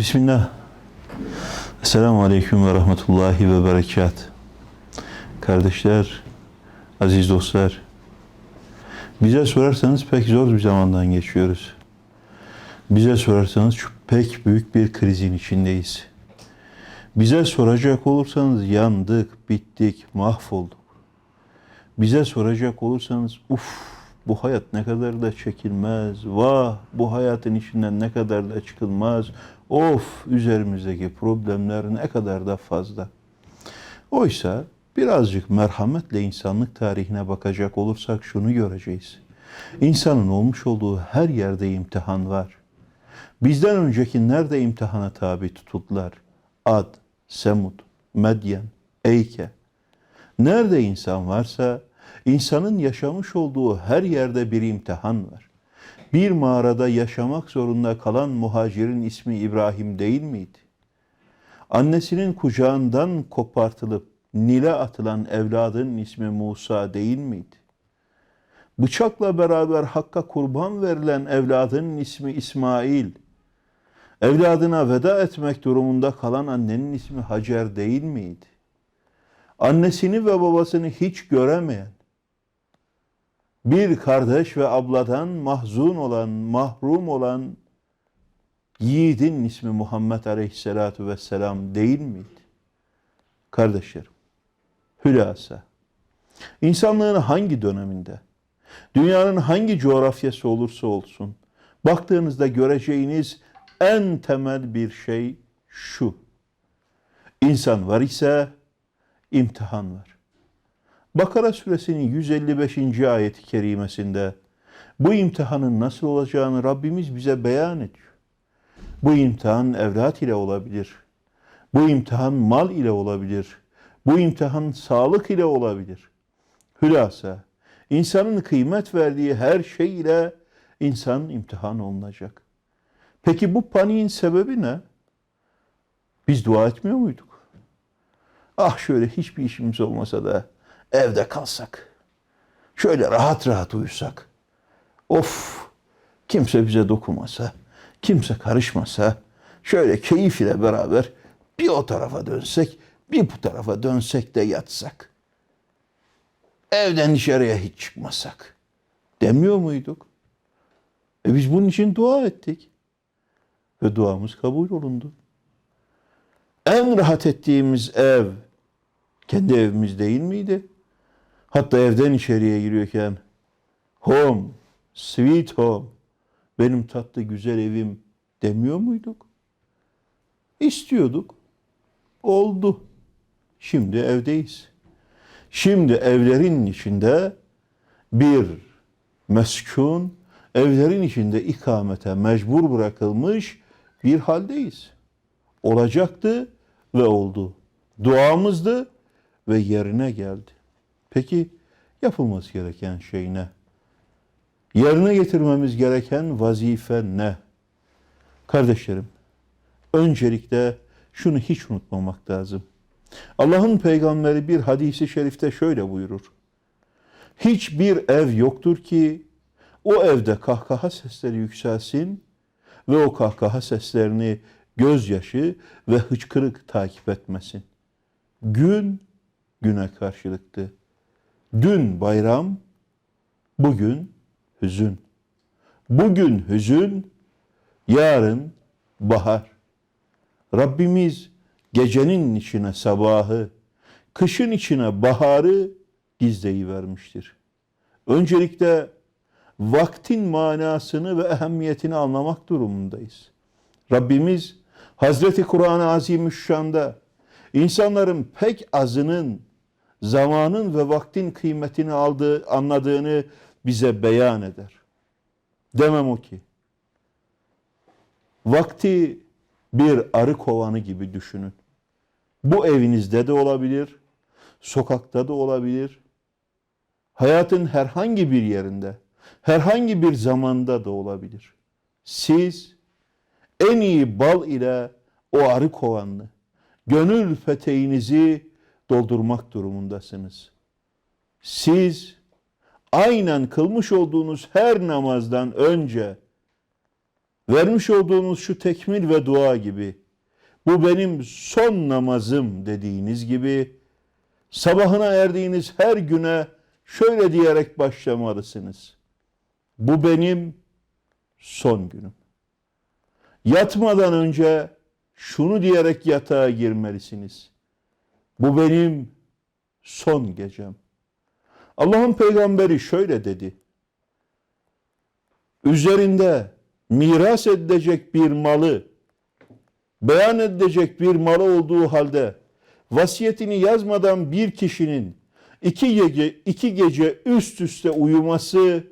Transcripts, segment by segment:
Bismillah. Esselamu Aleyküm ve Rahmetullahi ve Berekat. Kardeşler, aziz dostlar, bize sorarsanız pek zor bir zamandan geçiyoruz. Bize sorarsanız pek büyük bir krizin içindeyiz. Bize soracak olursanız yandık, bittik, mahvolduk. Bize soracak olursanız uf bu hayat ne kadar da çekilmez, vah bu hayatın içinden ne kadar da çıkılmaz, of üzerimizdeki problemler ne kadar da fazla. Oysa birazcık merhametle insanlık tarihine bakacak olursak şunu göreceğiz. İnsanın olmuş olduğu her yerde imtihan var. Bizden öncekiler de imtihana tabi tutuldular. Ad, Semud, Medyen, Eyke. Nerede insan varsa insanın yaşamış olduğu her yerde bir imtihan var. Bir mağarada yaşamak zorunda kalan muhacirin ismi İbrahim değil miydi? Annesinin kucağından kopartılıp Nil'e atılan evladının ismi Musa değil miydi? Bıçakla beraber Hakk'a kurban verilen evladının ismi İsmail. Evladına veda etmek durumunda kalan annenin ismi Hacer değil miydi? Annesini ve babasını hiç göremeyen, bir kardeş ve abladan mahzun olan, mahrum olan yiğidin ismi Muhammed Aleyhisselatu Vesselam değil miydi? Kardeşlerim, hülasa, insanlığın hangi döneminde, dünyanın hangi coğrafyası olursa olsun, baktığınızda göreceğiniz en temel bir şey şu. İnsan var ise imtihan var. Bakara suresinin 155. ayeti kerimesinde bu imtihanın nasıl olacağını Rabbimiz bize beyan ediyor. Bu imtihan evlat ile olabilir. Bu imtihan mal ile olabilir. Bu imtihan sağlık ile olabilir. Hülasa, insanın kıymet verdiği her şey ile insan imtihan olunacak. Peki bu paniğin sebebi ne? Biz dua etmiyor muyduk? Ah şöyle hiçbir işimiz olmasa da evde kalsak. Şöyle rahat rahat uyusak. Of kimse bize dokunmasa, kimse karışmasa, şöyle keyif ile beraber bir o tarafa dönsek, bir bu tarafa dönsek de yatsak. Evden dışarıya hiç çıkmasak. Demiyor muyduk? E biz bunun için dua ettik. Ve duamız kabul olundu. En rahat ettiğimiz ev kendi evimiz değil miydi? Hatta evden içeriye giriyorken home, sweet home, benim tatlı güzel evim demiyor muyduk? İstiyorduk. Oldu. Şimdi evdeyiz. Şimdi evlerin içinde bir meskun, evlerin içinde ikamete mecbur bırakılmış bir haldeyiz. Olacaktı ve oldu. Duamızdı ve yerine geldi. Peki yapılması gereken şey ne? Yerine getirmemiz gereken vazife ne? Kardeşlerim, öncelikle şunu hiç unutmamak lazım. Allah'ın peygamberi bir hadisi şerifte şöyle buyurur. Hiçbir ev yoktur ki o evde kahkaha sesleri yükselsin ve o kahkaha seslerini gözyaşı ve hıçkırık takip etmesin. Gün güne karşılıktı. Dün bayram, bugün hüzün. Bugün hüzün, yarın bahar. Rabbimiz gecenin içine sabahı, kışın içine baharı gizleyi vermiştir. Öncelikle vaktin manasını ve ehemmiyetini anlamak durumundayız. Rabbimiz Hazreti Kur'an-ı Azimüşşan'da insanların pek azının zamanın ve vaktin kıymetini aldığı, anladığını bize beyan eder. Demem o ki, vakti bir arı kovanı gibi düşünün. Bu evinizde de olabilir, sokakta da olabilir, hayatın herhangi bir yerinde, herhangi bir zamanda da olabilir. Siz en iyi bal ile o arı kovanını, gönül peteğinizi doldurmak durumundasınız. Siz aynen kılmış olduğunuz her namazdan önce vermiş olduğunuz şu tekmil ve dua gibi, bu benim son namazım dediğiniz gibi, sabahına erdiğiniz her güne şöyle diyerek başlamalısınız. Bu benim son günüm. Yatmadan önce şunu diyerek yatağa girmelisiniz. Bu benim son gecem. Allah'ın peygamberi şöyle dedi. Üzerinde miras edilecek bir malı, beyan edilecek bir malı olduğu halde vasiyetini yazmadan bir kişinin iki gece, iki gece üst üste uyuması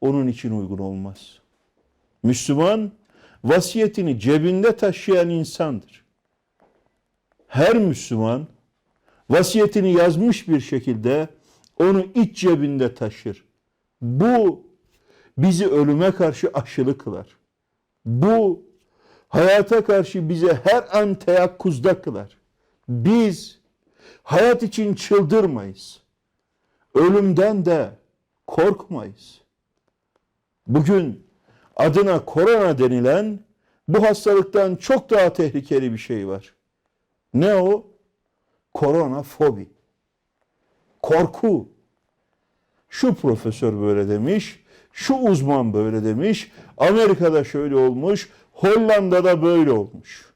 onun için uygun olmaz. Müslüman vasiyetini cebinde taşıyan insandır. Her Müslüman vasiyetini yazmış bir şekilde onu iç cebinde taşır. Bu bizi ölüme karşı aşılı kılar. Bu hayata karşı bize her an teyakkuzda kılar. Biz hayat için çıldırmayız. Ölümden de korkmayız. Bugün adına korona denilen bu hastalıktan çok daha tehlikeli bir şey var. Ne o? Korona fobi. Korku. Şu profesör böyle demiş, şu uzman böyle demiş, Amerika'da şöyle olmuş, Hollanda'da böyle olmuş.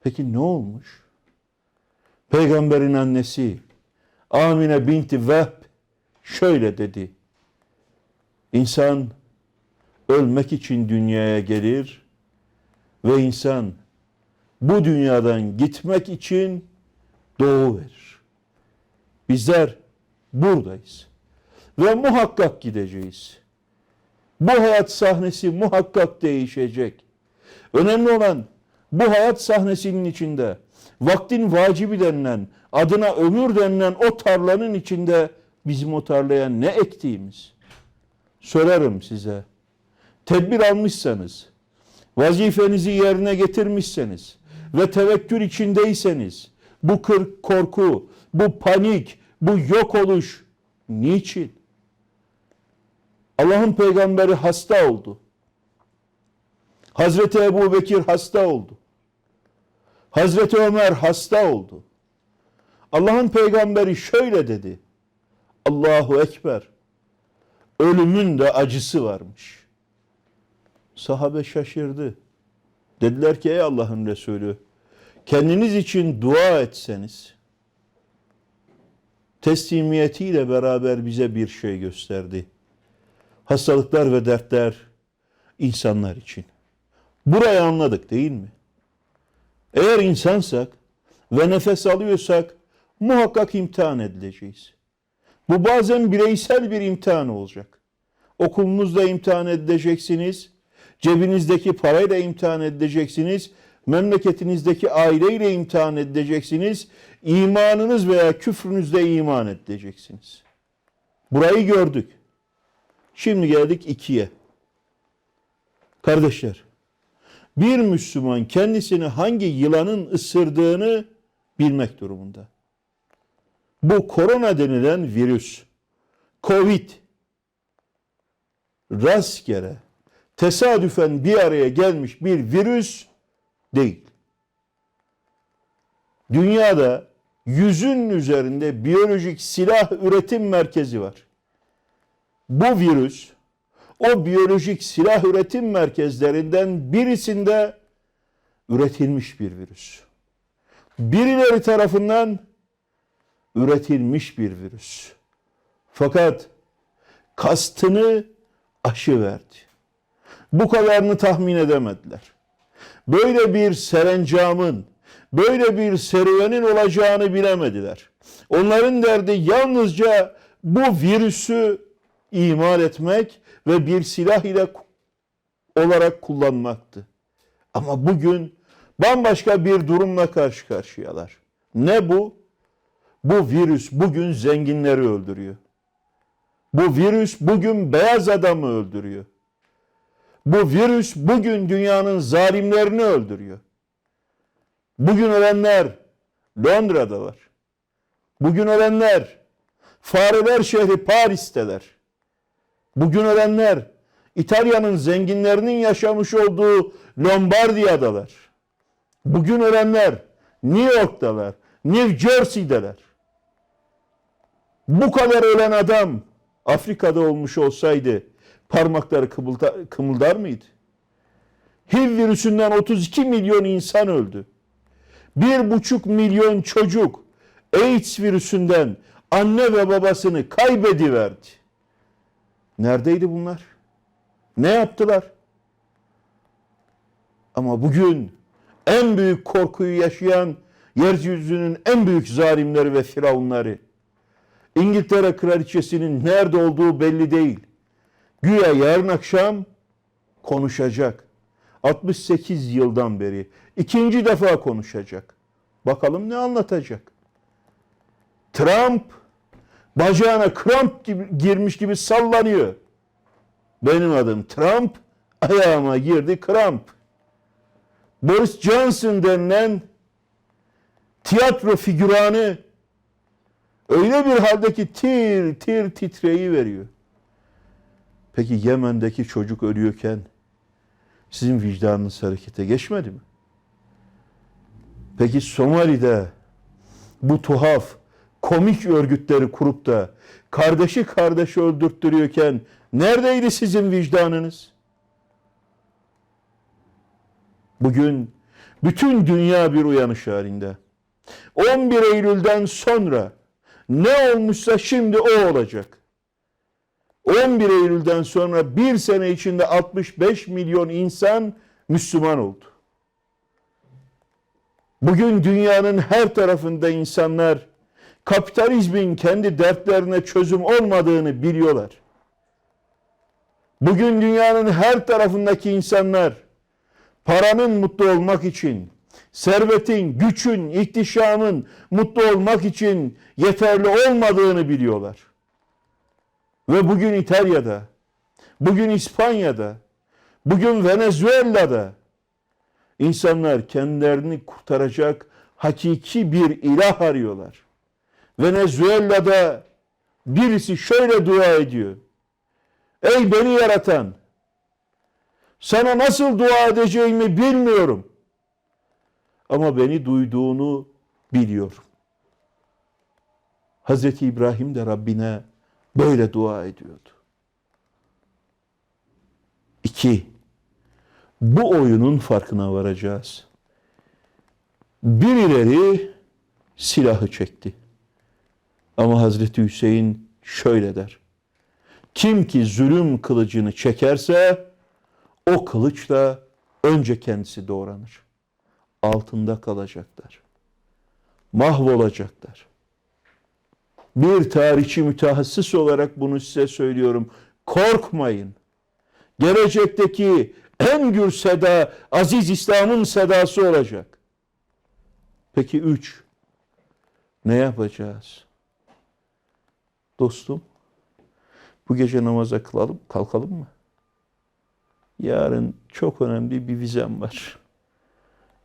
Peki ne olmuş? Peygamberin annesi Amine binti Vehb şöyle dedi. İnsan ölmek için dünyaya gelir ve insan bu dünyadan gitmek için doğu verir. Bizler buradayız ve muhakkak gideceğiz. Bu hayat sahnesi muhakkak değişecek. Önemli olan bu hayat sahnesinin içinde vaktin vacibi denilen, adına ömür denilen o tarlanın içinde bizim o tarlaya ne ektiğimiz. Sorarım size. Tedbir almışsanız, vazifenizi yerine getirmişseniz ve tevekkül içindeyseniz bu kır, korku, bu panik, bu yok oluş niçin? Allah'ın peygamberi hasta oldu. Hazreti Ebu Bekir hasta oldu. Hazreti Ömer hasta oldu. Allah'ın peygamberi şöyle dedi. Allahu Ekber. Ölümün de acısı varmış. Sahabe şaşırdı. Dediler ki ey Allah'ın Resulü kendiniz için dua etseniz teslimiyetiyle beraber bize bir şey gösterdi. Hastalıklar ve dertler insanlar için. Burayı anladık değil mi? Eğer insansak ve nefes alıyorsak muhakkak imtihan edileceğiz. Bu bazen bireysel bir imtihan olacak. Okulunuzda imtihan edileceksiniz. Cebinizdeki parayla imtihan edileceksiniz. Memleketinizdeki aileyle imtihan edileceksiniz. İmanınız veya küfrünüzle iman edileceksiniz. Burayı gördük. Şimdi geldik ikiye. Kardeşler, bir Müslüman kendisini hangi yılanın ısırdığını bilmek durumunda. Bu korona denilen virüs, Covid, rastgele, tesadüfen bir araya gelmiş bir virüs değil. Dünyada yüzün üzerinde biyolojik silah üretim merkezi var. Bu virüs o biyolojik silah üretim merkezlerinden birisinde üretilmiş bir virüs. Birileri tarafından üretilmiş bir virüs. Fakat kastını aşı verdi. Bu kadarını tahmin edemediler. Böyle bir serencamın, böyle bir serüvenin olacağını bilemediler. Onların derdi yalnızca bu virüsü imal etmek ve bir silah ile olarak kullanmaktı. Ama bugün bambaşka bir durumla karşı karşıyalar. Ne bu? Bu virüs bugün zenginleri öldürüyor. Bu virüs bugün beyaz adamı öldürüyor. Bu virüs bugün dünyanın zalimlerini öldürüyor. Bugün ölenler Londra'da var. Bugün ölenler fareler şehri Paris'teler. Bugün ölenler İtalya'nın zenginlerinin yaşamış olduğu Lombardiya adalar. Bugün ölenler New York'talar, New Jersey'deler. Bu kadar ölen adam Afrika'da olmuş olsaydı parmakları kımılda- kımıldar mıydı? HIV virüsünden 32 milyon insan öldü. Bir buçuk milyon çocuk AIDS virüsünden anne ve babasını kaybediverdi. Neredeydi bunlar? Ne yaptılar? Ama bugün en büyük korkuyu yaşayan yeryüzünün en büyük zalimleri ve firavunları. İngiltere kraliçesinin nerede olduğu belli değil. Güya yarın akşam konuşacak. 68 yıldan beri ikinci defa konuşacak. Bakalım ne anlatacak. Trump bacağına kramp gibi, girmiş gibi sallanıyor. Benim adım Trump, ayağıma girdi kramp. Boris Johnson denilen tiyatro figüranı öyle bir halde ki tir tir titreyi veriyor. Peki Yemen'deki çocuk ölüyorken sizin vicdanınız harekete geçmedi mi? Peki Somali'de bu tuhaf komik örgütleri kurup da kardeşi kardeşi öldürttürüyorken neredeydi sizin vicdanınız? Bugün bütün dünya bir uyanış halinde. 11 Eylül'den sonra ne olmuşsa şimdi o olacak. 11 Eylül'den sonra bir sene içinde 65 milyon insan Müslüman oldu. Bugün dünyanın her tarafında insanlar kapitalizmin kendi dertlerine çözüm olmadığını biliyorlar. Bugün dünyanın her tarafındaki insanlar paranın mutlu olmak için, servetin, gücün, ihtişamın mutlu olmak için yeterli olmadığını biliyorlar. Ve bugün İtalya'da, bugün İspanya'da, bugün Venezuela'da insanlar kendilerini kurtaracak hakiki bir ilah arıyorlar. Venezuela'da birisi şöyle dua ediyor. Ey beni yaratan, sana nasıl dua edeceğimi bilmiyorum. Ama beni duyduğunu biliyorum. Hazreti İbrahim de Rabbine böyle dua ediyordu. İki, bu oyunun farkına varacağız. Birileri silahı çekti. Ama Hazreti Hüseyin şöyle der. Kim ki zulüm kılıcını çekerse o kılıçla önce kendisi doğranır. Altında kalacaklar. Mahvolacaklar. Bir tarihçi mütehassıs olarak bunu size söylüyorum. Korkmayın. Gelecekteki en gür seda Aziz İslam'ın sedası olacak. Peki üç. Ne yapacağız? Dostum, bu gece namaza kılalım, kalkalım mı? Yarın çok önemli bir vizem var.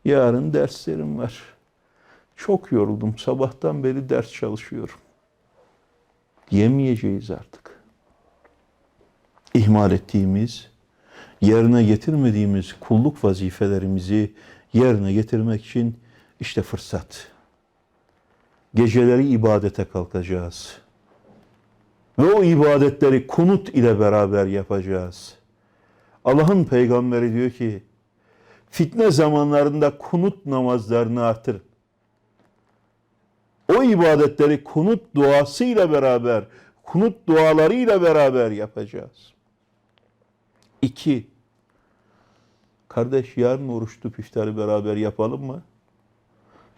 Yarın derslerim var. Çok yoruldum. Sabahtan beri ders çalışıyorum. Yemeyeceğiz artık. İhmal ettiğimiz, yerine getirmediğimiz kulluk vazifelerimizi yerine getirmek için işte fırsat. Geceleri ibadete kalkacağız. Ve o ibadetleri kunut ile beraber yapacağız. Allah'ın peygamberi diyor ki, fitne zamanlarında kunut namazlarını artırın. O ibadetleri kunut duasıyla beraber, kunut dualarıyla beraber yapacağız. İki, kardeş yarın oruç tutup iftarı beraber yapalım mı?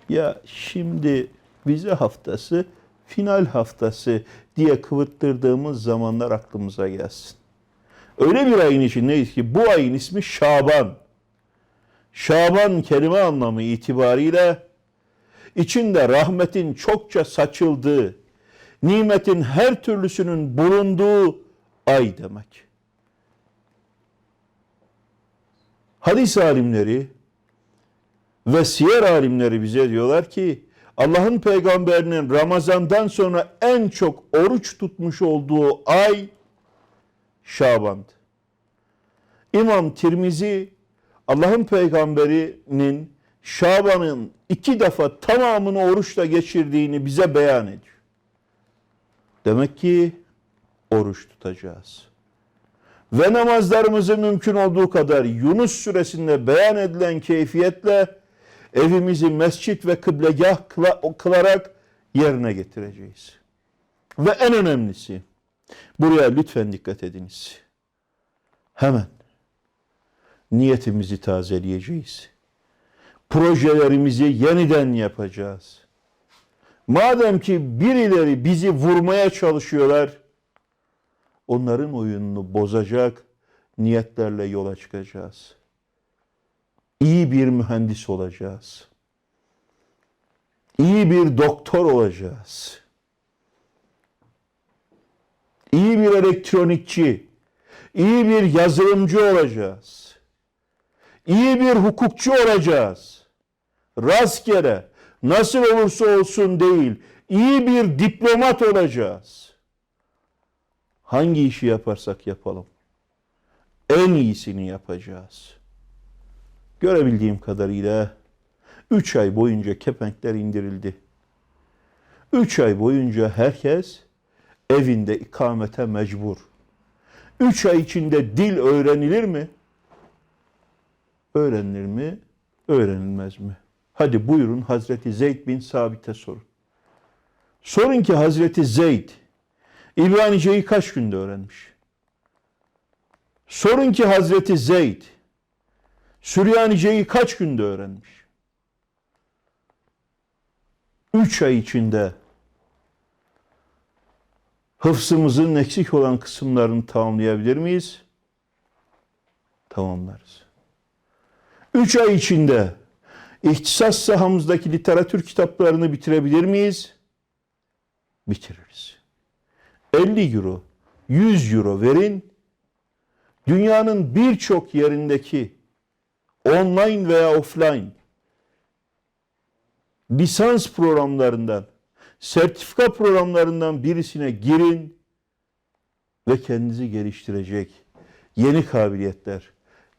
Ya şimdi vize haftası, final haftası diye kıvırttırdığımız zamanlar aklımıza gelsin. Öyle bir ayın içindeyiz ki bu ayın ismi Şaban. Şaban kelime anlamı itibariyle içinde rahmetin çokça saçıldığı, nimetin her türlüsünün bulunduğu ay demek. Hadis alimleri ve siyer alimleri bize diyorlar ki Allah'ın peygamberinin Ramazan'dan sonra en çok oruç tutmuş olduğu ay Şaban'dı. İmam Tirmizi Allah'ın peygamberinin Şaban'ın iki defa tamamını oruçla geçirdiğini bize beyan ediyor. Demek ki oruç tutacağız. Ve namazlarımızı mümkün olduğu kadar Yunus suresinde beyan edilen keyfiyetle evimizi mescit ve kıblegah kıla- kılarak yerine getireceğiz. Ve en önemlisi, buraya lütfen dikkat ediniz. Hemen niyetimizi tazeleyeceğiz. Projelerimizi yeniden yapacağız. Madem ki birileri bizi vurmaya çalışıyorlar, onların oyununu bozacak niyetlerle yola çıkacağız. İyi bir mühendis olacağız. İyi bir doktor olacağız. İyi bir elektronikçi, iyi bir yazılımcı olacağız. İyi bir hukukçu olacağız. Rastgele nasıl olursa olsun değil, iyi bir diplomat olacağız. Hangi işi yaparsak yapalım. En iyisini yapacağız. Görebildiğim kadarıyla 3 ay boyunca kepenkler indirildi. 3 ay boyunca herkes evinde ikamete mecbur. 3 ay içinde dil öğrenilir mi? Öğrenilir mi? Öğrenilmez mi? Hadi buyurun Hazreti Zeyd bin Sabit'e sorun. Sorun ki Hazreti Zeyd İbranice'yi kaç günde öğrenmiş? Sorun ki Hazreti Zeyd Süryanice'yi kaç günde öğrenmiş? Üç ay içinde hıfzımızın eksik olan kısımlarını tamamlayabilir miyiz? Tamamlarız. Üç ay içinde ihtisas sahamızdaki literatür kitaplarını bitirebilir miyiz? Bitiririz. 50 euro, 100 euro verin. Dünyanın birçok yerindeki online veya offline lisans programlarından, sertifika programlarından birisine girin ve kendinizi geliştirecek yeni kabiliyetler,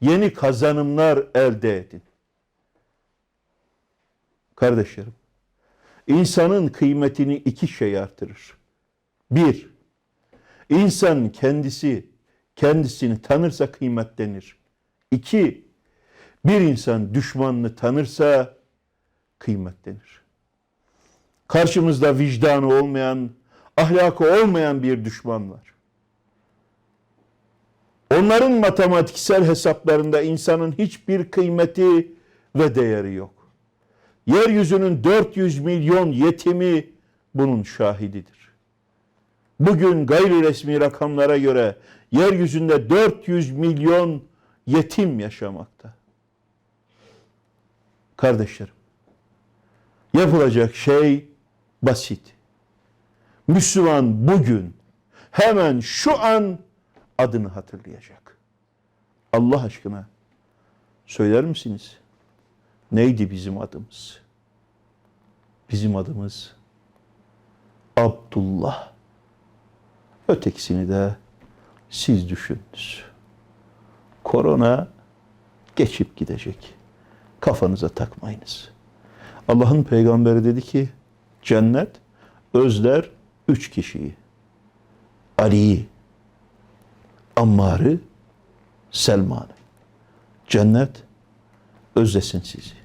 yeni kazanımlar elde edin. Kardeşlerim, insanın kıymetini iki şey artırır. Bir, insan kendisi kendisini tanırsa kıymetlenir. İki, bir insan düşmanını tanırsa kıymetlenir. Karşımızda vicdanı olmayan, ahlakı olmayan bir düşman var. Onların matematiksel hesaplarında insanın hiçbir kıymeti ve değeri yok. Yeryüzünün 400 milyon yetimi bunun şahididir. Bugün gayri resmi rakamlara göre yeryüzünde 400 milyon yetim yaşamakta. Kardeşlerim, yapılacak şey basit. Müslüman bugün hemen şu an adını hatırlayacak. Allah aşkına söyler misiniz? Neydi bizim adımız? Bizim adımız Abdullah. Ötekisini de siz düşününüz. Korona geçip gidecek. Kafanıza takmayınız. Allah'ın peygamberi dedi ki cennet özler üç kişiyi. Ali'yi, Ammar'ı, Selman'ı. Cennet özlesin sizi.